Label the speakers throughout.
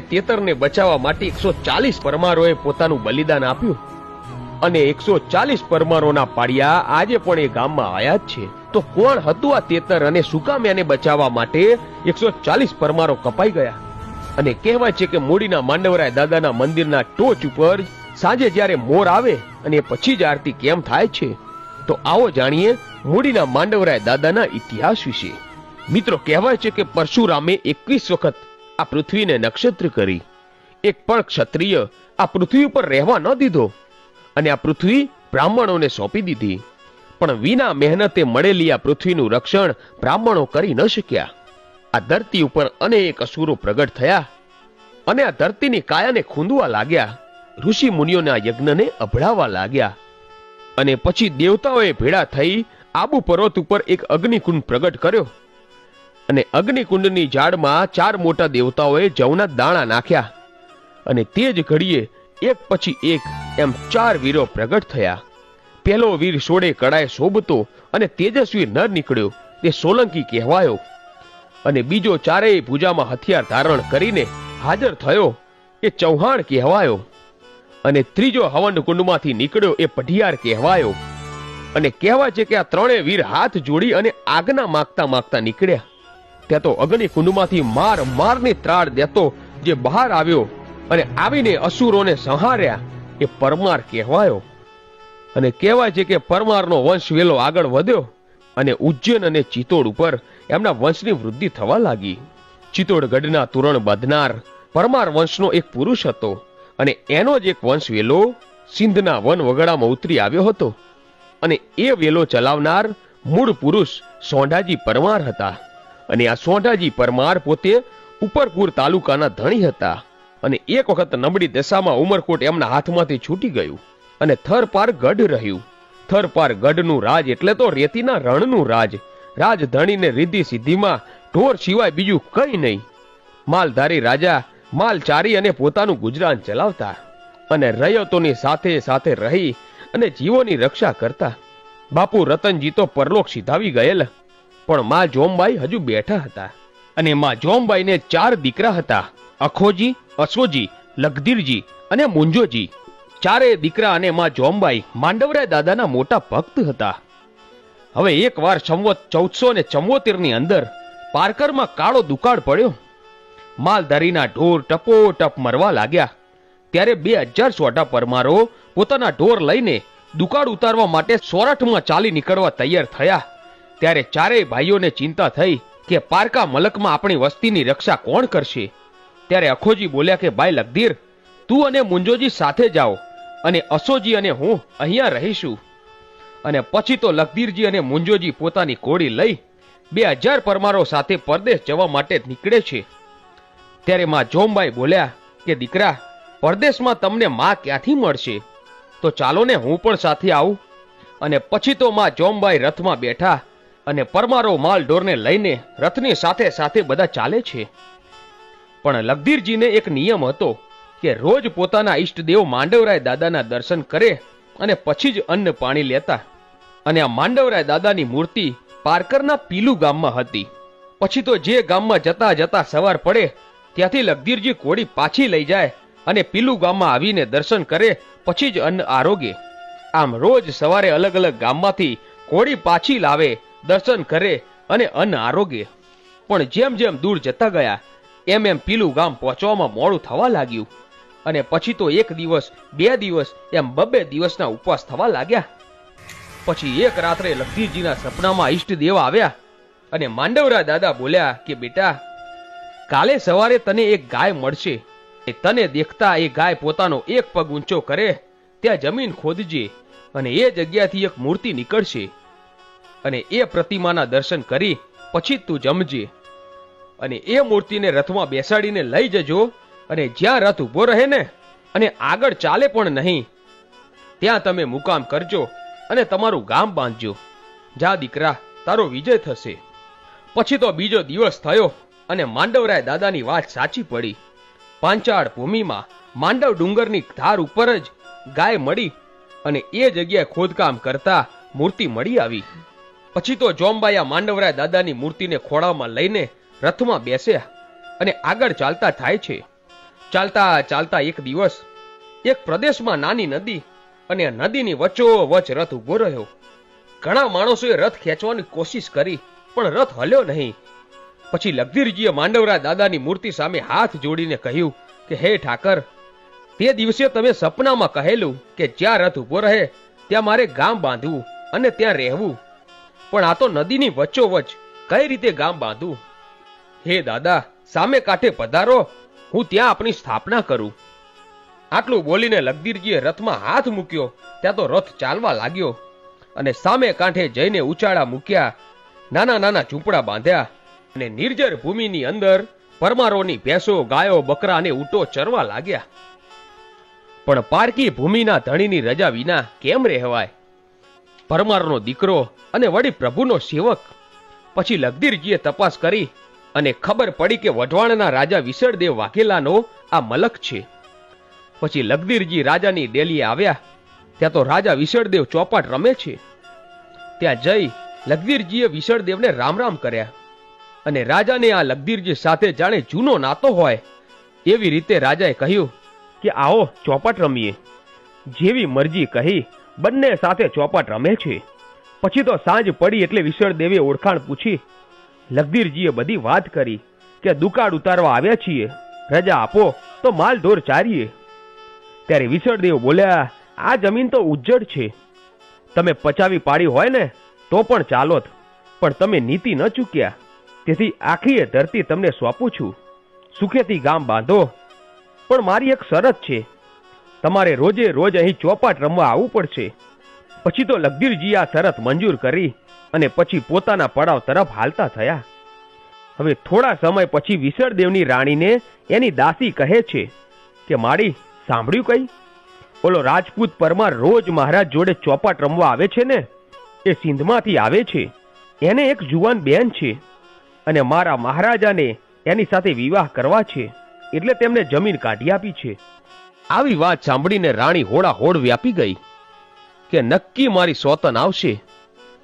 Speaker 1: તેતરને બચાવવા માટે એકસો ચાલીસ પરમારોએ પોતાનું બલિદાન આપ્યું. અને એકસો ચાલીસ પરમારોના પાડિયા આજે પણ એ ગામમાં આયા જ છે. તો કોણ હતું આ તેતર અને એને બચાવવા માટે એકસો ચાલીસ પરમારો કપાઈ ગયા? અને કહેવાય છે કે મૂડીના માંડવરાય દાદાના મંદિરના ટોચ ઉપર સાંજે જ્યારે મોર આવે અને પછી જ આરતી કેમ થાય છે, તો આવો જાણીએ મૂડીના માંડવરાય દાદાના ઇતિહાસ વિશે. મિત્રો, કહેવાય છે કે પરશુરામે એકવીસ વખત આ પૃથ્વીને નક્ષત્ર કરી. એક પણ ક્ષત્રિય આ પૃથ્વી ઉપર રહેવા ન દીધો અને આ પૃથ્વી બ્રાહ્મણોને સોંપી દીધી. પણ વિના મહેનતે મળેલી આ પૃથ્વીનું રક્ષણ બ્રાહ્મણો કરી ન શક્યા. આ ધરતી ઉપર અનેક અસુરો પ્રગટ થયા અને આ ધરતીની કાયાને ખૂંદવા લાગ્યા. ઋષિ મુનિઓના યજ્ઞને અભળાવા લાગ્યા અને પછી દેવતાઓએ ભેળા થઈ આબુ પર્વત ઉપર એક અગ્નિકુંડ પ્રગટ કર્યો. અને અગ્નિકુંડની ઝાડમાં ચાર મોટા દેવતાઓએ જવના દાણા નાખ્યા. અને તે જ ઘડીએ એક પછી એક એમ ચાર વીરો પ્રગટ થયા. પહેલો વીર સોડે કડાએ શોભતો અને તેજસ્વી નર નીકળ્યો, તે સોલંકી કહેવાયો. અને બીજો ચારેય ભૂજામાં હથિયાર ધારણ કરીને હાજર થયો, એ ચૌહાણ કહેવાયો. અને ત્રીજો હવન કુંડમાંથી નીકળ્યો, એ પઢિયાર કહેવાયો. અને કહેવાય છે કે આ ત્રણેય વીર હાથ જોડી અને આજ્ઞા માગતા માગતા નીકળ્યા. ત્યાં તો અગ્નિ કુંડમાંથી માર મારની ત્રાળ દેતો જે બહાર આવ્યો અને આવીને અસુરોને સંહાર્યા એ પરમાર કહેવાયો. અને કહેવાય છે કે પરમારનો વંશ વેલો આગળ વધ્યો અને ઉજ્જૈન અને ચિત્તોડ ઉપર એમના વંશની વૃદ્ધિ થવા લાગી. ચિત્તોડગઢના તોરણ બાંધનાર પરમાર વંશનો એક પુરુષ હતો અને એનો જ એક વંશ વેલો સિંધના વન વગડામાં ઉતરી આવ્યો હતો. અને એ વેલો ચલાવનાર મૂળ પુરુષ સોંઢાજી પરમાર હતા. અને આ સોંઢાજી પરમાર પોતે ઉપરપુર તાલુકાના ધણી હતા અને એક વખત નબળી દશામાં ઉમરકોટ એમના હાથમાંથી છૂટી ગયું અને થરપાર ગઢ રહ્યું. થરપાર ગઢનું રાજ એટલે તો રેતીના રણનું રાજ. રાજધણીને રીધી સિદ્ધિમાં ઢોર સિવાય બીજું કંઈ નહીં. માલધારી રાજા માલ ચારી અને પોતાનું ગુજરાન ચલાવતા અને રયતોની સાથે સાથે રહી અને જીવોની રક્ષા કરતા. બાપુ રતનજી તો પરલોક સિધાવી ગયેલ પણ માં જોમબાઈ હજુ બેઠા હતા અને માં જોમબાઈને ચાર દીકરા હતા, અખોજી અસોજી લગધીરજી અને મુંજોજી. ચારે દીકરા અને માં જોમબાઈ માંડવરાય દાદાના મોટા ભક્ત હતા. હવે એકવાર સંવત ચૌદસો ને ચુમ્મોતેર અંદર પારકરમાં કાળો દુકાળ પડ્યો. માલધારીના ઢોર ટપો ટપ મરવા લાગ્યા. ત્યારે બે હજાર સોટા પરમારો પોતાના ઢોર લઈને દુકાળ ઉતારવા માટે સોરઠમાં ચાલી નીકળવા તૈયાર થયા. ત્યારે ચારેય ભાઈઓને ચિંતા થઈ કે પારકા મલકમાં આપણી વસ્તીની રક્ષા કોણ કરશે? ત્યારે અખોજી બોલ્યા કે ભાઈ લગદીર તું અને મુંજોજી સાથે જાઓ અને અસોજી અને હું અહીંયા રહીશું. અને પછી તો લગદીરજી અને મુંજોજી પોતાની કોડી લઈ બે હજાર પરમારો સાથે પરદેશ જવા માટે નીકળે છે. ત્યારે માં જોમબાઈ બોલ્યા કે, દીકરા, પરદેશમાં તમને માં ક્યાંથી મળશે? તો ચાલો ને હું પણ સાથે આવું. અને પછી તો માં જોમબાઈ રથમાં બેઠા અને પરમારો માલ ઢોરને લઈને રથની સાથે સાથે બધા ચાલે છે. પણ લગધીરજીને એક નિયમ હતો કે રોજ પોતાના ઈષ્ટદેવ માંડવરાય દાદાના દર્શન કરે અને પછી જ અન્ન પાણી લેતા. અને આ માંડવરાય દાદાની મૂર્તિ પારકરના પીલુ ગામમાં હતી. પછી તો જે ગામમાં જતા જતા સવાર પડે, ત્યાંથી લગધીરજી કોડી પાછી લઈ જાય અને પીલુ ગામમાં આવીને દર્શન કરે, પછી જ અન્ન આરોગે. આમ રોજ સવારે અલગ અલગ ગામમાંથી કોડી પાછી લાવે દર્શન કરે અને અન્ન આરોગ્ય પણ જેમ જેમ દૂર જતા ગયા, એમ એમ પીલું ગામ પહોંચવામાં મોડું થવા લાગ્યું. અને પછી તો એક દિવસ, બે દિવસ, એમ બબે દિવસના ઉપવાસ થવા લાગ્યા. પછી એક રાત્રે લખધીરજીના સપનામાં ઈષ્ટદેવ આવ્યા અને માંડવરા દાદા બોલ્યા કે, બેટા, કાલે સવારે તને એક ગાય મળશે. તને દેખતા એ ગાય પોતાનો એક પગ ઊંચો કરે, ત્યાં જમીન ખોદજે અને એ જગ્યાથી એક મૂર્તિ નીકળશે. અને એ પ્રતિમાના દર્શન કરી પછી તું જમજે. અને એ મૂર્તિને રથમાં બેસાડીને લઈ જજો. અને જ્યાં રથ ઊભો રહે ને, અને આગળ ચાલે પણ નહીં, ત્યાં તમે મુકામ કરજો અને તમારું ગામ બાંધજો. જા દીકરા, તારો વિજય થશે. પછી તો બીજો દિવસ થયો અને માંડવરાય દાદાની વાત સાચી પડી. પાંચાળ ભૂમિમાં માંડવ ડુંગરની ધાર ઉપર જ ગાય મળી અને એ જગ્યાએ ખોદકામ કરતા મૂર્તિ મળી આવી. પછી તો જોમબાયા માંડવરાય દાદાની મૂર્તિને ખોળામાં લઈને રથમાં બેસ્યા અને આગળ ચાલતા થાય છે. ચાલતા ચાલતા એક દિવસ એક પ્રદેશમાં નાની નદી અને નદીની વચ્ચોવચ રથ ઊભો રહ્યો. ઘણા માણસોએ રથ ખેંચવાની કોશિશ કરી, પણ રથ હલ્યો નહીં. પછી લગધીરજીએ માંડવરા દાદાની મૂર્તિ સામે હાથ જોડીને કહ્યું કે, હે ઠાકર, તે દિવસે તમે સપનામાં કહેલું કે જ્યાં રથ ઊભો રહે, ત્યાં મારે ગામ બાંધવું અને ત્યાં રહેવું. પણ આ તો નદીની વચ્ચોવચ કઈ રીતે ગામ બાંધવું હે દાદા, સામે કાંઠે પધારો. હું ત્યાં આપણી સ્થાપના કરું. આટલું બોલીને લગદીરજીએ રથમાં હાથ મૂક્યો. ત્યાં તો રથ ચાલવા લાગ્યો અને સામે કાંઠે જઈને ઉચાળા મૂક્યા, નાના નાના ઝૂંપડા બાંધ્યા અને નિર્જર ભૂમિની અંદર પરમારોની ભેંસો, ગાયો, બકરા અને ઊંટો ચરવા લાગ્યા. પણ પારકી ભૂમિના ધણીની રજા વિના કેમ રહેવાય? પરમારનો દીકરો અને વળી પ્રભુનો સેવક. પછી લગદીરજીએ તપાસ કરી અને ખબર પડી કે વઢવાણના રાજા વિસળદેવ વાઘેલાનો આ મલક છે. પછી લગદીરજી રાજાની ડેલીએ આવ્યા. ત્યાં તો રાજા વિસળદેવ ચોપાટ રમે છે. ત્યાં જઈ લગદીરજીએ વિસળદેવને રામ રામ કર્યા. અને રાજાને આ લગદીરજી સાથે જાણે જૂનો નાતો હોય, એવી રીતે રાજાએ કહ્યું કે આવો ચોપાટ રમીએ. જેવી મરજી કહી બંને સાથે ચોપાટ રમે છે. પછી તો સાંજ પડી એટલે વિસળદેવે ઓળખાણ પૂછી લગદીરજીએ બધી વાત કરી કે દુકાળ ઉતારવા આવ્યા છીએ. રજા આપો, તો માલ ઢોર ચારીએ. ત્યારે વિશળદેવ બોલ્યા, આ જમીન તો ઉજ્જડ છે. તમે પચાવી પાડી હોય ને, તો પણ ચાલોત. પણ તમે નીતિ ન ચૂક્યા. તેથી આખી ધરતી તમને સોંપું છું. સુખેથી ગામ બાંધો. પણ મારી એક શરત છે. તમારે રોજે રોજ અહીં ચોપાટ રમવા આવવું પડશે. પછી તો લગીરજી આ શરત મંજૂર કરી અને પછી પોતાના પડાવ તરફ હાલતા થયા. હવે થોડા સમય પછી વિસળદેવની રાણીને એની દાસી કહે છે કે માડી સાંભળ્યું કઈ? ઓલો રાજપૂત પરમાર રોજ મહારાજ જોડે ચોપાટ રમવા આવે છે ને? એ સિંધમાંથી આવે છે. એને એક જુવાન બેન છે અને મારા મહારાજાને એની સાથે વિવાહ કરવા છે. એટલે તેમને જમીન કાઢી આપી છે. આવી વાત સાંભળીને રાણી હોળા હોળ વ્યાપી ગઈ કે નક્કી મારી સોતન આવશે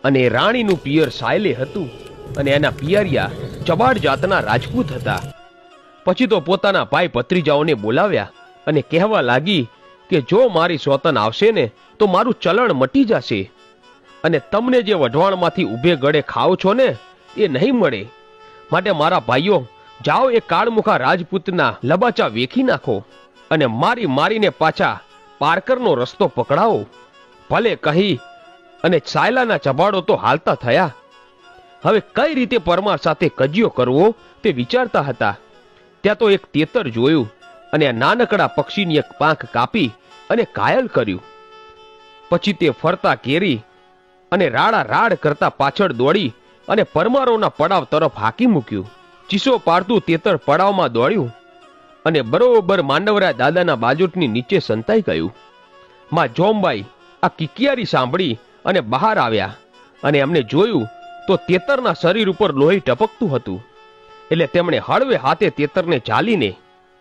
Speaker 1: અને રાણીનું પિયર સાયલે હતું અને એના પિયરિયા ચબાડ જાતના રાજપૂત હતા. પછી તો પોતાના ભાઈ ભત્રીજાઓને બોલાવ્યા અને કહેવા લાગી કે જો મારી સોતન આવશે ને તો મારું ચલણ મટી જશે અને તમને જે વઢવાણમાંથી ઊભે ગળે ખાઓ છો ને એ નહીં મળે. માટે મારા ભાઈઓ, જાઓ એ કાળમુખા રાજપૂતના લબાચા વેખી નાખો. અને મારી મારીને પાછા પાર્કરનો રસ્તો પકડાવો. ભલે કહી અને સાયલાના ચબાડો તો હાલતા થયા. હવે કઈ રીતે પરમાર સાથે કજિયો કરવો તે વિચારતા હતા. ત્યાં તો એક તેતર જોયું અને આ નાનકડા પક્ષીની એક પાંખ કાપી અને કાયલ કર્યું. પછી તે ફરતા કેરી અને રાડા રાડ કરતા પાછળ દોડી અને પરમારોના પડાવ તરફ હાકી મૂક્યું. ચીસો પાડતું તેતર પડાવમાં દોડ્યું. અને બરોબર માંડવરા દાદાના બાજુટની નીચે સંતાઈ ગયું. માં જોમબાઈ આ કિકિયારી સાંભળી અને બહાર આવ્યા અને એમને જોયું તો તેતરના શરીર ઉપર લોહી ટપકતું હતું. એટલે તેમણે હળવે હાથે તેતરને ચાલીને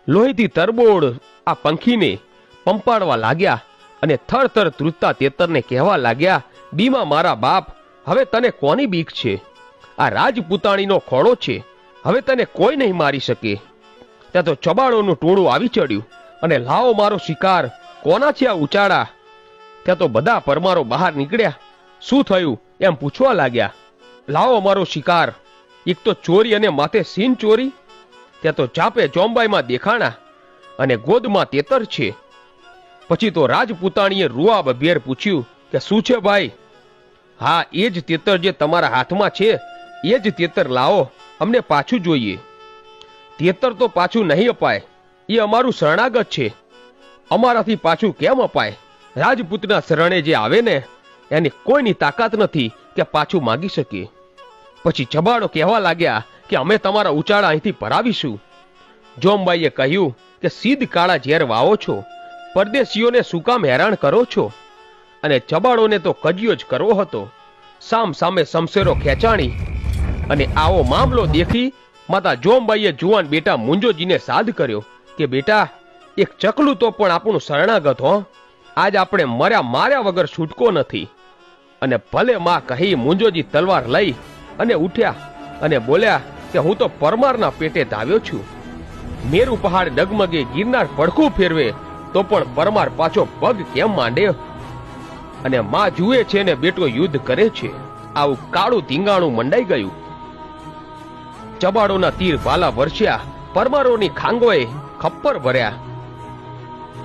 Speaker 1: લોહીથી તરબોળ આ પંખીને પંપાડવા લાગ્યા અને થર થર ધ્રુજતા તેતરને કહેવા લાગ્યા બીમા મારા બાપ, હવે તને કોની બીક છે? આ રાજપૂતાણીનો ખોળો છે. હવે તને કોઈ નહીં મારી શકે. ત્યાં તો ચબાળોનું ટોળું આવી ચડ્યું અને લાવો મારો શિકાર, કોના છે આ ઉચાળા? ત્યાં તો બધા પરમારો બહાર નીકળ્યા. શું થયું? એમ પૂછવા લાગ્યા. લાવો મારો શિકાર, એક તો ચોરી અને માથે સીન ચોરી, ત્યાં તો ચાપે ચોંબાઈમાં દેખાણા અને ગોદમાં તેતર છે. પછી તો રાજપૂતાણીએ રૂઆબ ભેર પૂછ્યું કે શું છે ભાઈ? હા, એ જ તેતર જે તમારા હાથમાં છે, એ જ તેતર લાવો, અમને પાછું જોઈએ. તેતર તો પાછું નહીં અપાય. એ અમારું શરણાગત છે. અમારાથી પાછું કેમ અપાય? રાજપૂતના શરણે જે આવે ને, એની કોઈની તાકાત નથી કે પાછું માગી શકીએ પછી ચબાડો કહેવા લાગ્યા કે અમે તમારા ઉચાળા અહીંથી ભરાવીશું. જોમબાઈએ કહ્યું કે સીધ કાળા ઝેર વાવો છો, પરદેશીઓને શું કામ હેરાન કરો છો? અને ચબાડોને તો કજિયો જ કરવો હતો. સામ સામે સમસેરો ખેંચાણી અને આવો મામલો દેખી માતા જોમબાઈએ જુવાન બેટા મુંજોજીને સાદ કર્યો કે, બેટા, એક ચકલું તો પણ આપણું શરણાગત હો. આજ આપણે મર્યા માર્યા વગર છૂટકો નથી. અને ભલે માં કહી મુંજોજી તલવાર લઈ અને ઉઠ્યા અને બોલ્યા કે, હું તો પરમારના પેટે ધાવ્યો છું. મેરુ પહાડ ડગમગે ગિરનાર પડખું ફેરવે તો પણ પરમાર પાછો પગ કેમ માંડે? અને માં જુએ છે ને બેટો યુદ્ધ કરે છે. આવું કાળું ધીંગાણું મંડાઈ ગયું. ચબાડોના તીર ભાલા વરસ્યા, પરમારોની ખાંગોએ ખપ્પર ભર્યા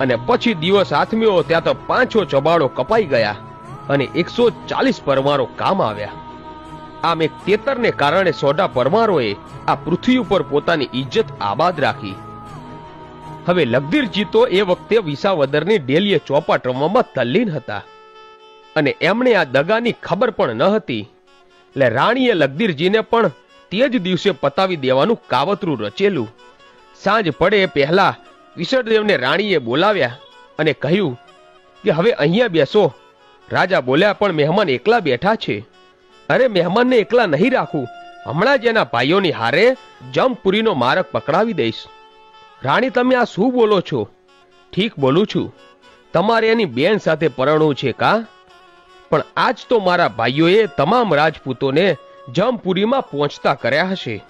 Speaker 1: અને પછી દિવસ આથમ્યો, ત્યાં તો પાંચો ચબાડો કપાઈ ગયા અને એકસો ચાલીસ પરમારો કામ આવ્યા. આમ એક તેતરને કારણે સોઢા પરમારોએ આ પૃથ્વી ઉપર પોતાની ઇજ્જત આબાદ રાખી. હવે લગદીરજી તો એ વખતે વિસાવદરની ડેલીએ ચોપાટ રમવામાં તલ્લીન હતા. અને એમણે આ દગાની ખબર પણ ન હતી. એટલે રાણીએ લગદીરજીને પણ તે જ દિવસે પતાવી દેવાનું કાવતરું રચેલું. સાંજ પડે એ પહેલા વિસર્દેવને રાણીએ બોલાવ્યા અને કહ્યું કે હવે અહીંયા બેસો. રાજા બોલ્યા, પણ મહેમાન એકલા બેઠા છે. અરે, મહેમાનને એકલા નહીં રાખું. હમણાં જ એના ભાઈઓની હારે જમપુરીનો મારક પકડાવી દઈશ. રાણી, તમે આ શું બોલો છો? ઠીક બોલું છું. તમારે એની બેન સાથે પરણવું છે કા? પણ આજ તો મારા ભાઈઓએ તમામ રાજપૂતોને જમપુરીમાં પહોંચતા કર્યા હશે.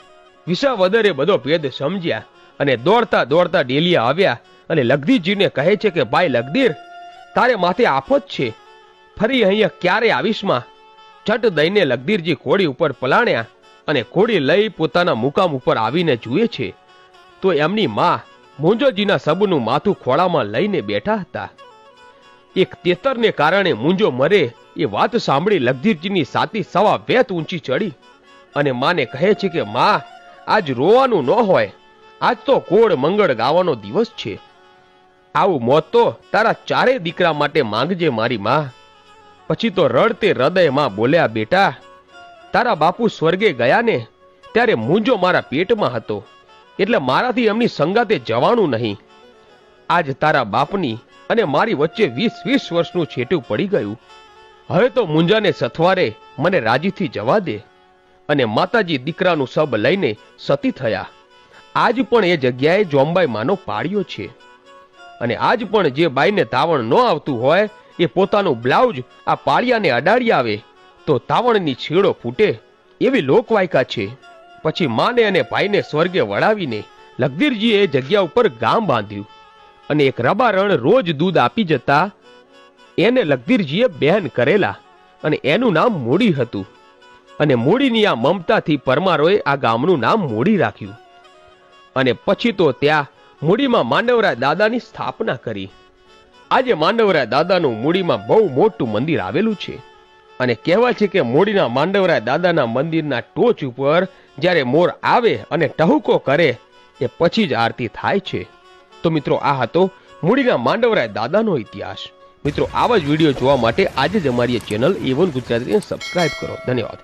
Speaker 1: વિસાવદરે બધો ભેદ સમજ્યા અને દોડતા દોડતા ડેલિયા આવ્યા અને લગધીરજીને કહે છે કે, ભાઈ લગધીર તારે માથે આફત છે. ફરી અહીંયા ક્યારે આવીશમાં? ચટ દઈને લગધીરજી ઘોડી ઉપર પલાણ્યા અને ઘોડી લઈ પોતાના મુકામ ઉપર આવીને જુએ છે. તો એમની માં મુંજોજીના સબનું માથું ખોળામાં લઈને બેઠા હતા. એક તેતરને કારણે મુંજો મરે એ વાત સાંભળી લગધીરજીની સાતી સવા વેત ઊંચી ચડી અને માને કહે છે કે, માં, આજ રોવાનું ન હોય. આજ તો કોળ મંગળ ગાવાનો દિવસ છે. આવું મોત તો તારા ચારે દીકરા માટે માંગજે મારી માં. પછી તો રડતે હૃદયમાં બોલ્યા, બેટા, તારા બાપુ સ્વર્ગે ગયા ને ત્યારે મુંજો મારા પેટમાં હતો. એટલે મારાથી એમની સંગાતે જવાનું નહીં. આજ તારા બાપની અને મારી વચ્ચે વીસ વીસ વર્ષનું છેટું પડી ગયું. હવે તો મુંજાને સથવારે મને રાજીથી જવા દે અને માતાજી દીકરાનું સબ લઈને સતી થયા. આજ પણ એ જગ્યાએ જોંબાઈ માનો પાડ્યો છે. અને આજ પણ જે બાઈને તાવણ ન આવતું હોય, એ પોતાનું બ્લાઉઝ આ પાળિયાને અડાડી આવે, તો તાવણની છેડો ફૂટે એવી લોકવાયકા છે. પછી માને અને ભાઈને સ્વર્ગે વળાવીને લગદીરજીએ જગ્યા ઉપર ગામ બાંધ્યું અને એક રબારણ રોજ દૂધ આપી જતા એને લગધીરજીએ બહેન કરેલા અને એનું નામ મૂડી હતું. અને મૂડીની આ મમતાથી પરમારોએ આ ગામનું નામ મૂડી રાખ્યું. અને પછી તો ત્યાં મૂડીમાં માંડવરાય દાદાની સ્થાપના કરી. આજે માંડવરાય દાદાનું મૂડીમાં બહુ મોટું મંદિર આવેલું છે. અને કહેવાય છે કે મૂડીના માંડવરાય દાદાના મંદિરના ટોચ ઉપર જ્યારે મોર આવે અને ટહુકો કરે, એ પછી જ આરતી થાય છે. તો મિત્રો, આ હતો મૂડીના માંડવરાય દાદાનો ઇતિહાસ. મિત્રો, આવા જ વીડિયો જોવા માટે આજે જ અમારી ચેનલ એવન ગુજરાતીને સબસ્ક્રાઇબ કરો. ધન્યવાદ.